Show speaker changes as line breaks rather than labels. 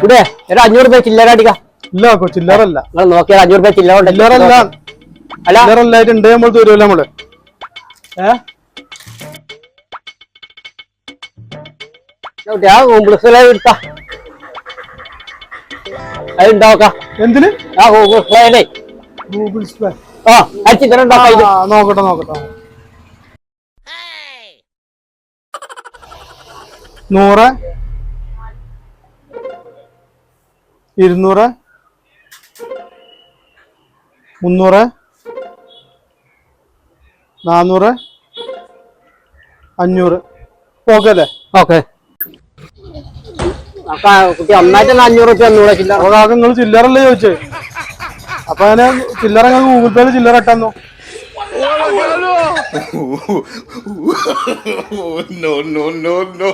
ഇവിടെ ഒരു രൂപ ചില്ലറ അടിക്കാം
ഇല്ല ചില്ലറല്ല
നിങ്ങൾ നോക്കിയാൽ അഞ്ഞൂറ് രൂപ ചില്ലറ ഉണ്ട്
ചില്ലറല്ല അല്ല ചില്ലറല്ലായിട്ട് ഉണ്ട് നമ്മൾ തരുമല്ലോ നമ്മള്
ഏഹ് ആ കോംപ്ലക്സിലെ എടുത്താ അത് ഉണ്ടാക്കാം എന്തിന് ആ കോംപ്ലക്സിലെ
ഗൂഗിൾ സ്ക്വയർ
ആ ആ ചിത്രം ഇത്
നോക്കട്ടെ നോക്കട്ടെ നൂറ് ഇരുന്നൂറ് മുന്നൂറ് നാന്നൂറ് അഞ്ഞൂറ് ഓക്കെ അല്ലേ
ഓക്കെ കുട്ടി
നിങ്ങൾ ചില്ലറല്ലേ ചോദിച്ചേ അപ്പൊ അങ്ങനെ ചില്ലറ ഗൂഗിൾ പേ ചില്ലറ ഇട്ടെന്നോ നോ നോ നോ നോ